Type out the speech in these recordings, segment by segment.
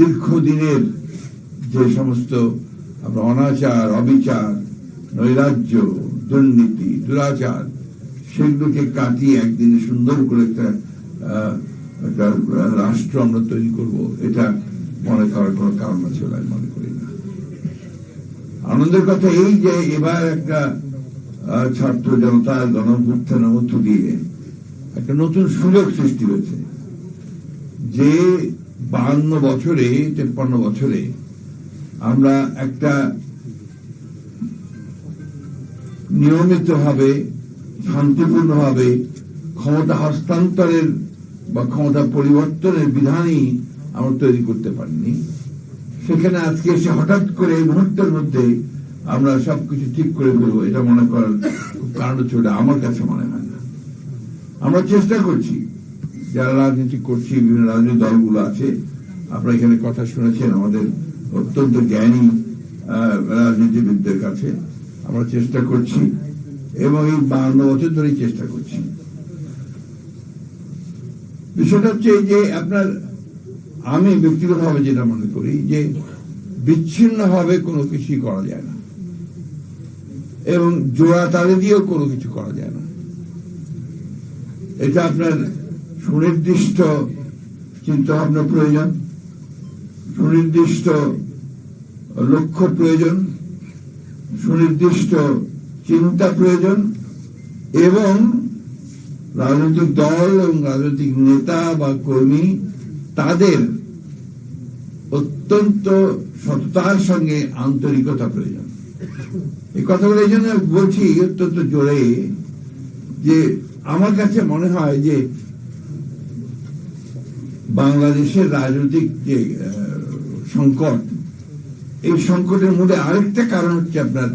দীর্ঘদিনের যে সমস্ত আমরা অনাচার, অবিচার, নৈরাজ্য, দুর্নীতি, দুরাচার, সেগুলোকে কাটিয়ে একদিনে সুন্দর করে একটা একটা রাষ্ট্র আমরা তৈরি করব, এটা মনে করার কোনো কারণ আছে বলে মনে করি না। আনন্দের কথা এই যে এবার একটা ছাত্র জনতার গণভ্যুত্থানের মধ্য দিয়ে একটা নতুন সুযোগ সৃষ্টি হয়েছে, যে বাহান্ন বছরে তেপ্পান্ন বছরে আমরা একটা নিয়মিতভাবে, শান্তিপূর্ণভাবে ক্ষমতা হস্তান্তরের বা ক্ষমতা পরিবর্তনের বিধানই আমরা তৈরি করতে পারিনি। সেখানে আজকে এসে হঠাৎ করে এই মুহূর্তের মধ্যে আমরা সবকিছু ঠিক করে দেবো এটা মনে করার কারণ হচ্ছে আমার কাছে মনে হয় না। আমরা চেষ্টা করছি। যারা রাজনীতি করছি, বিভিন্ন রাজনৈতিক দলগুলো আছে, আপনারা এখানে কথা শুনেছেন, আমাদের অত্যন্ত জ্ঞানী রাজনীতিবিদদের কাছে আমরা চেষ্টা করছি এবং এই বান্ন বছর ধরেই চেষ্টা করছি। বিষয়টা হচ্ছে যে আপনার, আমি ব্যক্তিগতভাবে যেটা মনে করি যে বিচ্ছিন্নভাবে কোনো কিছুই করা যায় না। এবং জোড়া তালে দিয়েও কোনো কিছু করা যায় না। এটা আপনার সুনির্দিষ্ট চিন্তা ভাবনা প্রয়োজন, সুনির্দিষ্ট লক্ষ্য প্রয়োজন, সুনির্দিষ্ট চিন্তা প্রয়োজন এবং রাজনৈতিক দল এবং রাজনৈতিক নেতা বা কর্মী তাদের অত্যন্ত সততার সঙ্গে আন্তরিকতা প্রয়োজন। এই কথাগুলো এই জন্য বলছি, অত্যন্ত জোরে, যে আমার কাছে মনে হয় যে বাংলাদেশের রাজনৈতিক যে সংকট, এই সংকটের মধ্যে আরেকটা কারণ হচ্ছে আপনার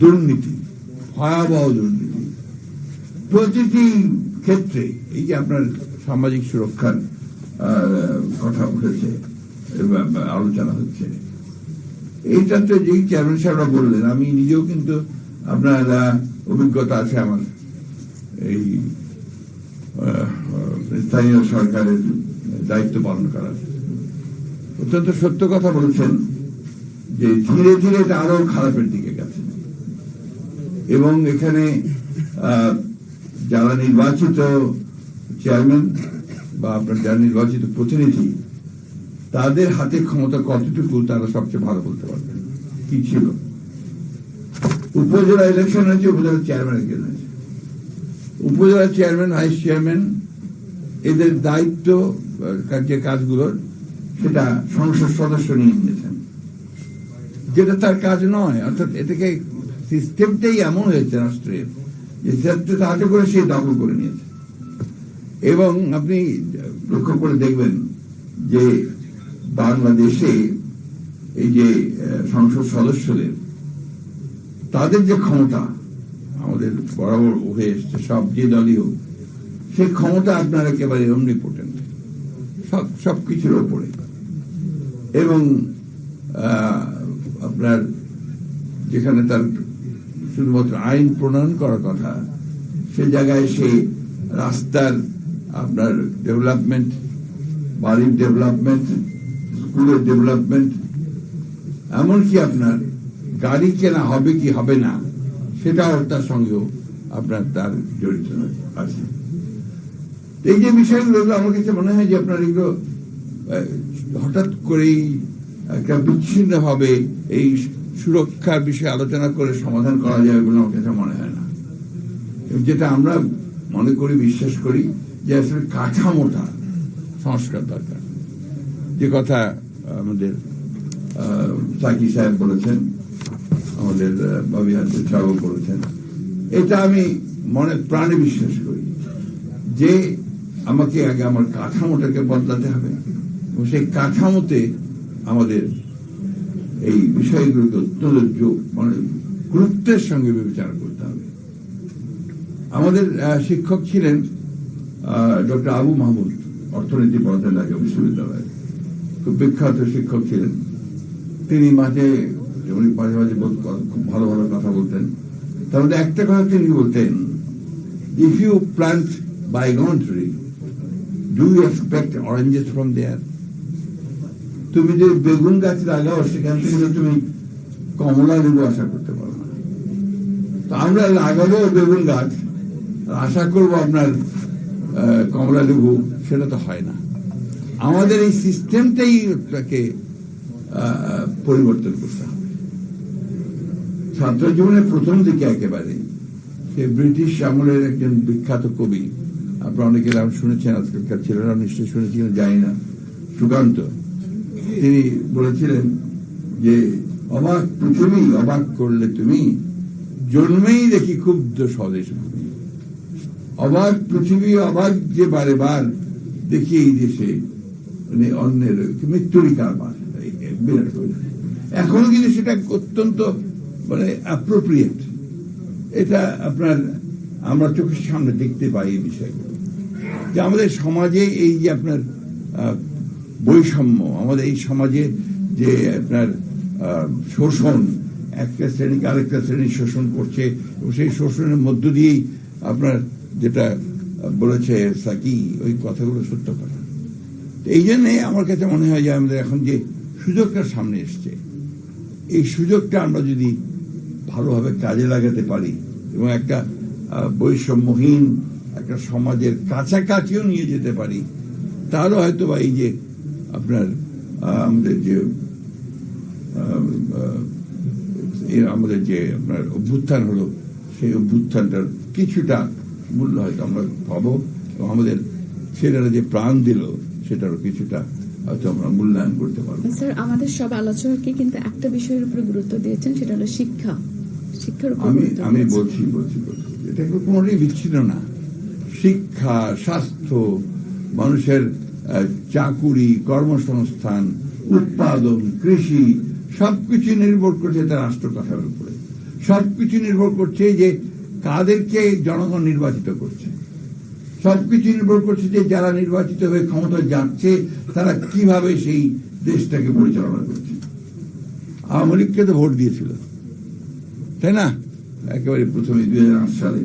দুর্নীতি, ভয়াবহ দুর্নীতি। প্রতিটি ক্ষেত্রে এই যে আপনার সামাজিক সুরক্ষার কথা উঠেছে আলোচনা হচ্ছে, এইটাতে যে চেয়ারম্যান সাহেবরা বললেন, আমি নিজেও কিন্তু আপনার অভিজ্ঞতা আছে আমার। এই স্থানীয় সরকারের দায়িত্ব পালন করার অত্যন্ত সত্য কথা বলেছেন যে ধীরে ধীরে এটা আরও খারাপের দিকে গেছে। এবং এখানে যারা নির্বাচিত চেয়ারম্যান বা আপনার যারা নির্বাচিত প্রতিনিধি, তাদের হাতে ক্ষমতা কতটুকু তারা সবচেয়ে ভালো বলতে পারবেন কি ছিল? উপজেলা ইলেকশন হয়েছে, উপজেলা চেয়ারম্যান ইলেকশন হয়েছে উপজেলা চেয়ারম্যান ভাইস চেয়ারম্যান এদের দায়িত্ব যে কাজগুলো সেটা সংসদ সদস্য নিয়ে নিয়েছেন। যেটা তার কাজ নয়, অর্থাৎ এটাকে সিস্টেমটাই এমন হয়েছে রাষ্ট্রের যে তাড়াতাড়ি করে সে দখল করে নিয়েছে। এবং আপনি লক্ষ্য করে দেখবেন যে বাংলাদেশে এই যে সংসদ সদস্যদের, তাদের যে ক্ষমতা আমাদের বরাবর হয়ে এসছে, সব যে দলই হোক সেই ক্ষমতা আপনার একেবারে অমনিপোটেন্ট সব সব কিছুর ওপরে। এবং আপনার যেখানে তার শুধুমাত্র আইন প্রণয়ন করার কথা, সে জায়গায় সে রাস্তার আপনার ডেভেলপমেন্ট, বাড়ির ডেভেলপমেন্ট, স্কুলের ডেভেলপমেন্ট, এমনকি আপনার গাড়ি কেনা হবে কি হবে না, সেটাও তার সঙ্গেও আপনার তার জড়িত আছে। এই যে বিষয়গুলো আমার কাছে মনে হয় যে আপনার এগুলো হঠাৎ করেই একটা বিচ্ছিন্ন হবে এই সুরক্ষার বিষয়ে আলোচনা করে সমাধান করা যাবে বলে আমার কাছে মনে হয় না। যেটা আমরা মনে করি, বিশ্বাস করি যে আসলে কাঠামোটা সংস্কার দরকার। যে কথা আমাদের সাকি সাহেব বলেছেন, আমাদের বাবি হাসিন সাহেব বলেছেন। এটা আমি মনে, প্রাণে বিশ্বাস করি যে আমাকে আগে আমার কাঠামোটাকে বদলাতে হবে। এবং সেই কাঠামোতে আমাদের এই বিষয়গুলোকে অত্যন্ত মানে গুরুত্বের সঙ্গে বিবেচনা করতে হবে। আমাদের শিক্ষক ছিলেন ডক্টর আবু মাহমুদ, অর্থনীতি পড়াতেন ঢাকা বিশ্ববিদ্যালয়ে খুব বিখ্যাত শিক্ষক ছিলেন। তিনি মাঝে উনি মাঝে মাঝে খুব ভালো ভালো কথা বলতেন, তার মধ্যে একটা কথা তিনি বলতেন if you plant baingan tree do expect oranges from there তুমি যে বেগুন গাছ লাগাও সেখান থেকে তুমি কমলা লেবু আশা করতে পারো তো আমরা লাগাবো বেগুন গাছ। আশা করব আপনার কমলা লেবু সেটা তো হয় না। আমাদের এই সিস্টেমটাই আহ, পরিবর্তন করতে হবে। ছাত্র জীবনের প্রথম দিকে একেবারে সে ব্রিটিশ আমলের একজন বিখ্যাত কবি আপনারা অনেকে নাম শুনেছেন আজকালকার ছেলেরা নিশ্চয়ই শুনেছিলেন জানি না। সুকান্ত, তিনি বলেছিলেন যে, অবাক পৃথিবী অবাক করলে তুমি, জন্মেই দেখি ক্ষুব্ধ স্বদেশ অবাক পৃথিবী, অবাক যে বারে বার দেখি এই দেশে মানে অন্যের মৃত্যুরই কারবার বিরাট এখনও কিন্তু সেটা অত্যন্ত মানে অ্যাপ্রোপ্রিয়েট এটা আপনার, আমরা চোখের সামনে দেখতে পাই এই বিষয়গুলো। যে আমাদের সমাজে এই যে আপনার বৈষম্য, আমাদের এই সমাজে যে আপনার শোষণ, একটা শ্রেণীকে আরেকটা শ্রেণি শোষণ করছে, এবং সেই শোষণের মধ্য দিয়েই আপনার যেটা বলেছে সাকি, ওই কথাগুলো সত্য কথা। এই জন্যে আমার কাছে মনে হয় যে আমাদের এখন যে সুযোগটা সামনে এসছে, এই সুযোগটা আমরা যদি ভালোভাবে কাজে লাগাতে পারি, এবং একটা বৈষম্যহীন একটা সমাজের কাছাকাছিও নিয়ে যেতে পারি তারও হয়তো বা এই যে আপনার আমাদের যে আমাদের যে আপনার অভ্যুত্থান হলো সেই অভ্যুত্থানটার কিছুটা মূল্য হয়তো আমরা পাবো এবং আমাদের ছেলেরা যে প্রাণ দিল সেটারও কিছুটা হয়তো আমরা মূল্যায়ন করতে পারব। স্যার আমাদের সব আলোচককে কিন্তু একটা বিষয়ের উপরে গুরুত্ব দিয়েছেন সেটা হলো শিক্ষা। শিক্ষার উপর আমি আমি বলছি বলছি বলছি। এটা কোনোটাই বিচ্ছিন্ন না। শিক্ষা, স্বাস্থ্য, মানুষের চাকুরি, কর্মসংস্থান, উৎপাদন, কৃষি, সবকিছু নির্ভর করছে তার রাষ্ট্র কথার উপরে। সবকিছু নির্ভর করছে যে কাদেরকে জনগণ নির্বাচিত করছে। সবকিছু নির্ভর করছে যে যারা নির্বাচিত হয়ে ক্ষমতা যাচ্ছে, তারা কীভাবে সেই দেশটাকে পরিচালনা করছে। আওয়ামী লীগকে তো ভোট দিয়েছিল। তাই না? একেবারে প্রথমে দুই হাজার আট সালে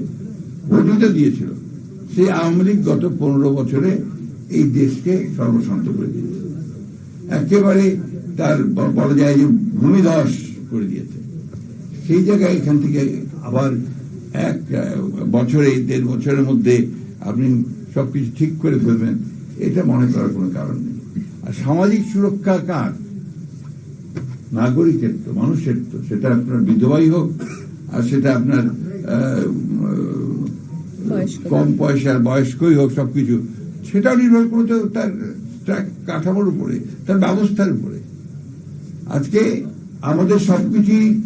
ভোটই তো দিয়েছিল। সেই আওয়ামী লীগ গত পনেরো বছরে এই দেশকে সর্বশান্ত করে দিয়েছে। একেবারে তার বলা যায় যে ভূমিধস করে দিয়েছে। সেই জায়গায় এখান থেকে আবার এক বছরে, দেড় বছরের মধ্যে আপনি সবকিছু ঠিক করে ফেলবেন, এটা মনে করার কোনো কারণ নেই। আর সামাজিক সুরক্ষা কার? নাগরিকের তো, মানুষের তো। সেটা আপনার বিধবাই হোক, আর সেটা আপনার। কম পয়সার বয়স্কই হোক সবকিছু সেটাও নির্ভর করতে তার কাঠামোর উপরে তার ব্যবস্থার উপরে। আজকে আমাদের সবকিছুই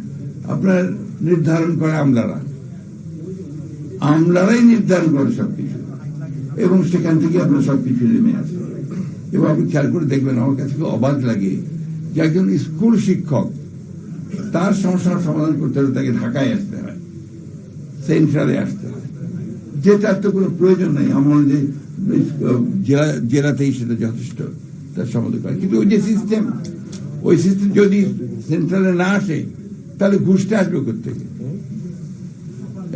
আপনার নির্ধারণ করে আমলারা। আমলারাই নির্ধারণ করে সবকিছু। এবং সেখান থেকে আপনার সবকিছু নেমে আসে। এবং আপনি খেয়াল করে দেখবেন আমার কাছে খুব অবাক লাগে যে একজন স্কুল শিক্ষক তার সমস্যার সমাধান করতে হলে তাকে ঢাকায় আসতে হয় সেন্ট্রালে আসতে হয়। যে তার তো কোনো প্রয়োজন নাই। আমার যে জেলা, জেলাতেই সেটা যথেষ্ট তার সমাধান করে কিন্তু ওই যে সিস্টেম ওই সিস্টেম যদি সেন্ট্রালে না আসে, তাহলে ঘুষটা আসবে থেকে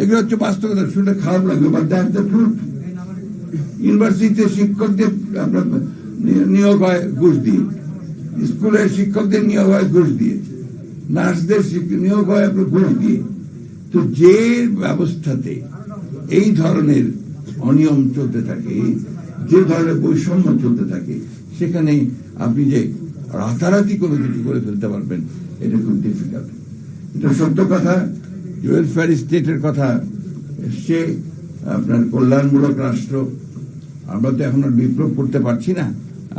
এগুলো হচ্ছে বাস্তবতা শুনে খারাপ লাগবে। বাট দ্যাট দ্য ট্রুথ ইউনিভার্সিটিতে শিক্ষকদের নিয়োগ হয় ঘুষ দিয়ে। স্কুলের শিক্ষকদের নিয়োগ হয় ঘুষ দিয়ে। নার্সদের নিয়োগ হয় আপনার ঘুষ দিয়ে। তো যে ব্যবস্থাতে এই ধরনের অনিয়ম চলতে থাকে, যে ধরনের বৈষম্য চলতে থাকে, সেখানে আপনি যে রাতারাতি কোনো কিছু করে ফেলতে পারবেন, এটা খুব ডিফিকাল্ট এটা সত্য কথা ওয়েলফেয়ার স্টেটের কথা সে আপনার কল্যাণমূলক রাষ্ট্র, আমরা তো এখন আর বিপ্লব করতে পারছি না,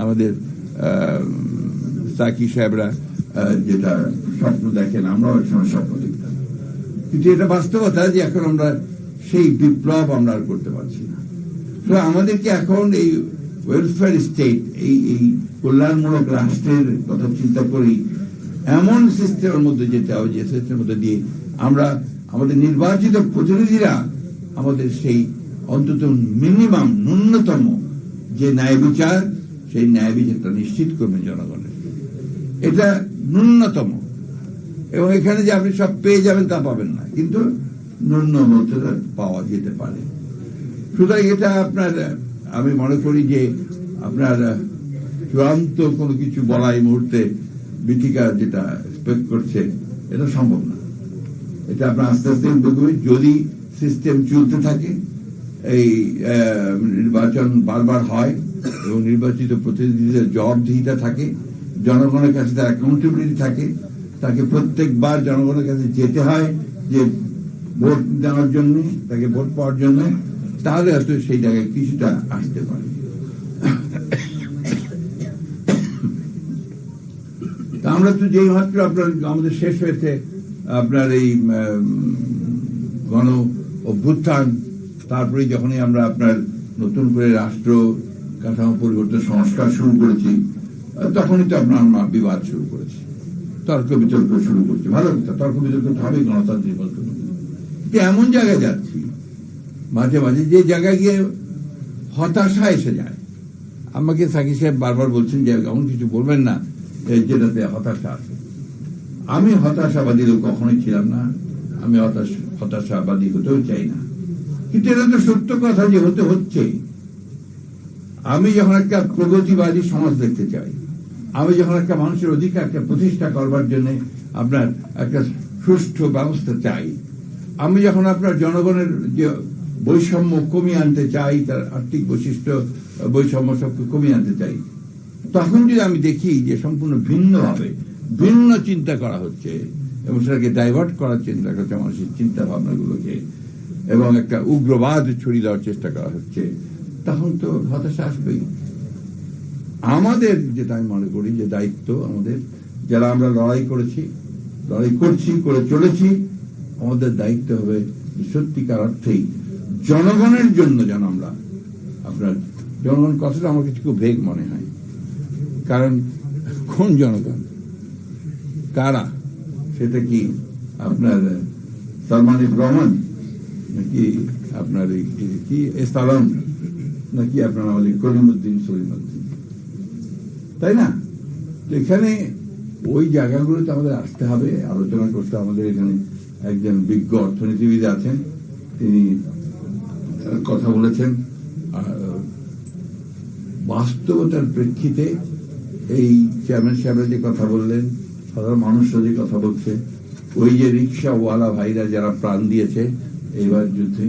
আমাদের সাকি সাহেবরা যেটা স্বপ্ন দেখেন, আমরাও স্বপ্ন দেখতাম। কিন্তু এটা বাস্তবতা যে এখন আমরা সেই বিপ্লব আমরা আর করতে পারছি না। তো আমাদেরকে এখন এই ওয়েলফেয়ার স্টেট এই এই কল্যাণমূলক রাষ্ট্রের কথা চিন্তা করি এমন সিস্টেমের মধ্যে যেতে হবে, যে সিস্টেমের মধ্যে দিয়ে আমরা আমাদের নির্বাচিত প্রতিনিধিরা আমাদের সেই অন্তত মিনিমাম ন্যূনতম যে ন্যায় বিচার, সেই ন্যায় বিচারটা নিশ্চিত করবেন জনগণের। এটা ন্যূনতম। এবং এখানে যে আপনি সব পেয়ে যাবেন তা পাবেন না। কিন্তু ন্যূনতম পাওয়া যেতে পারে সুতরাং এটা আপনার, আমি মনে করি যে আপনার চূড়ান্ত কোনো কিছু বলা এই মুহূর্তে বিথিকা যেটা এক্সপেক্ট করছে, এটা সম্ভব না। এটা আপনার আস্তে আস্তে দেখবেন যদি সিস্টেম চলতে থাকে, এই নির্বাচন বারবার হয় এবং নির্বাচিত প্রতিনিধিদের জবাবদিহিতা থাকে, জনগণের কাছে তার অ্যাকাউন্টেবিলিটি থাকে, তাকে প্রত্যেকবার জনগণের কাছে যেতে হয় যে ভোট দেওয়ার জন্য, তাকে ভোট পাওয়ার জন্য, তাহলে হয়তো সেই জায়গায় কিছুটা আসতে পারে। আমরা তো যেই মাত্র আপনার আমাদের শেষ হয়েছে, আপনার এই গণ অভ্যুত্থান তারপরে যখনই আমরা আপনার নতুন করে রাষ্ট্র কাঠামো পরিবর্তন সংস্কার শুরু করেছি, তখনই তো আপনার বিবাদ শুরু করেছি। তর্ক বিতর্ক শুরু করছি। ভালো তর্ক বিতর্ক তো হবেই গণতান্ত্রিক এমন জায়গায় যাচ্ছি, মাঝে মাঝে যে জায়গায় গিয়ে হতাশা এসে যায়। আমাকে সাকি সাহেব বারবার বলছেন যে এমন কিছু বলবেন না যেটাতে হতাশা আছে। আমি হতাশাবাদী লোক কখনোই ছিলাম না, আমি হতাশ হতাশাবাদী হতেও চাই না। কিন্তু এটা তো সত্য কথা যে হতে হচ্ছে। আমি যখন একটা প্রগতিবাদী সমাজ দেখতে চাই, আমি যখন একটা মানুষের অধিকারকে প্রতিষ্ঠা করবার জন্য আপনার একটা সুষ্ঠু ব্যবস্থা চাই আমি যখন আপনার জনগণের যে বৈষম্য কমিয়ে আনতে চাই, তার আর্থিক বৈশিষ্ট্য, বৈষম্য সবকে কমিয়ে আনতে চাই, তখন যদি আমি দেখি যে সম্পূর্ণ ভিন্নভাবে ভিন্ন চিন্তা করা হচ্ছে, এবং সেটাকে ডাইভার্ট করার চিন্তা করছে মানুষের চিন্তা ভাবনাগুলোকে এবং একটা উগ্রবাদ ছড়িয়ে দেওয়ার চেষ্টা করা হচ্ছে, তখন তো হতাশা আসবেই। আমাদের যেটা আমি মনে করি যে দায়িত্ব আমাদের, যারা আমরা লড়াই করেছি, লড়াই করছি, করে চলেছি আমাদের দায়িত্ব হবে সত্যিকার অর্থেই জনগণের জন্য যেন আমরা আপনার জনগণ কথাটা আমার কিছু খুব ভেগ মনে হয়। কারণ কোন জনগণ? কারা? সেটা কি আপনার সালমান রহমান নাকি আপনার কি- এস্তালম নাকি আপনার আমাদের করিমুদ্দিন সলিমুদ্দিন তাই না? এখানে ওই জায়গাগুলোতে আমাদের আসতে হবে, আলোচনা করতে আমাদের এখানে। একজন বিজ্ঞ অর্থনীতিবিদ আছেন, তিনি কথা বলেছেন বাস্তবতার প্রেক্ষিতে এই চেয়ারম্যান সাহেবরা যে কথা বললেন, সাধারণ মানুষরা যে কথা বলছে, ওই যে রিক্সাওয়ালা ভাইরা যারা প্রাণ দিয়েছে এইবার যুদ্ধে,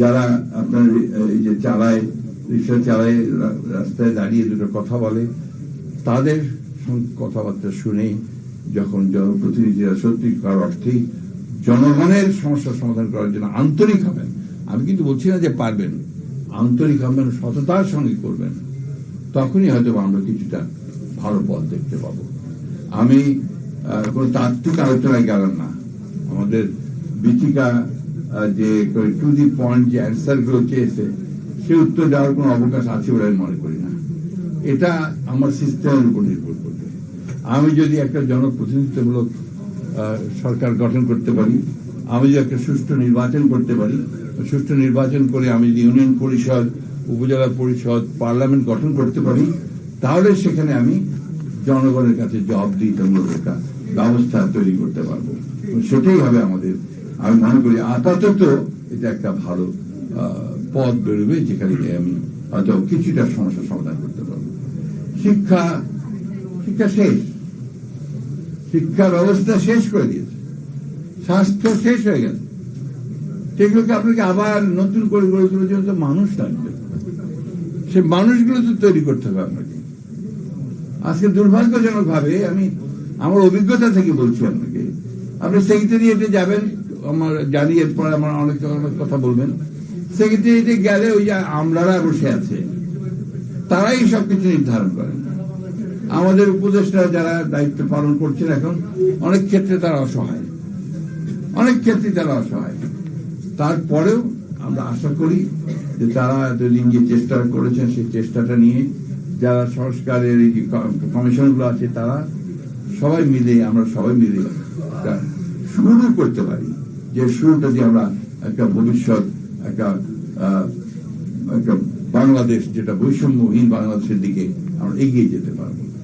যারা আপনার এই যে চালায়, রিক্সা চালায় রাস্তায় দাঁড়িয়ে দুটো কথা বলে, তাদের কথাবার্তা শুনে যখন জনপ্রতিনিধিরা সত্যিকার অর্থেই জনগণের সমস্যার সমাধান করার জন্য আন্তরিক হবেন আমি কিন্তু বলছি না যে পারবেন। আন্তরিক হবেন সততার সঙ্গে করবেন। তখনই হয়তো আমরা কিছুটা ভালো পথ দেখতে পাবো। আমি কোনো তাত্ত্বিক আলোচনায় গেলাম না। আমাদের বিচিকা যে টু দি পয়েন্ট যে অ্যান্সারগুলো চেয়েছে, সে উত্তর দেওয়ার কোনো অবকাশ আছে বলে আমি মনে করি না। এটা আমার সিস্টেমের উপর নির্ভর করবে। আমি যদি একটা জনপ্রতিনিধিত্বমূলক সরকার গঠন করতে পারি, আমি যদি একটা সুষ্ঠু নির্বাচন করতে পারি, সুষ্ঠু নির্বাচন করে আমি যদি ইউনিয়ন পরিষদ, উপজেলা পরিষদ, পার্লামেন্ট গঠন করতে পারি, তাহলে সেখানে আমি জনগণের কাছে জব জবাবদিহিতামূলক একটা ব্যবস্থা তৈরি করতে পারব। সেটাই হবে আমাদের, আমি মনে করি আপাতত এটা একটা ভালো পথ বেরোবে, যেখানে আমি হয়তো কিছুটা সমস্যার সমাধান করতে পারব। শিক্ষা শিক্ষা শেষ। শিক্ষা ব্যবস্থা শেষ করে দিয়েছে। স্বাস্থ্য শেষ হয়ে গেছে। সেগুলোকে আপনাকে আবার নতুন করে গড়ে তোলার জন্য তো মানুষ লাগবে। সে মানুষগুলো তো তৈরি করতে হবে আপনাকে। আজকে দুর্ভাগ্যজনক ভাবে আমি আমার অভিজ্ঞতা থেকে বলছি আপনাকে। আপনি সেক্রেটারিয়েটে যাবেন, আমার জানি, এরপর আমার অনেক অনেক কথা বলবেন। সেক্রেটারিয়েটে গেলে ওই যে আমলারা বসে আছে, তারাই সবকিছু নির্ধারণ করেন। আমাদের উপদেষ্টা যারা দায়িত্ব পালন করছেন এখন, অনেক ক্ষেত্রে তারা অসহায়। অনেক ক্ষেত্রে তারা অসহায়। তারপরেও আমরা আশা করি যে তারা এতদিন যে চেষ্টা করেছেন, সেই চেষ্টাটা নিয়ে যারা সংস্কারের এই কমিশনগুলো আছে, তারা সবাই মিলে, আমরা সবাই মিলে শুরু করতে পারি। যে শুরুটা দিয়ে আমরা একটা ভবিষ্যৎ, একটা একটা বাংলাদেশ, যেটা বৈষম্যহীন বাংলাদেশের দিকে আমরা এগিয়ে যেতে পারব।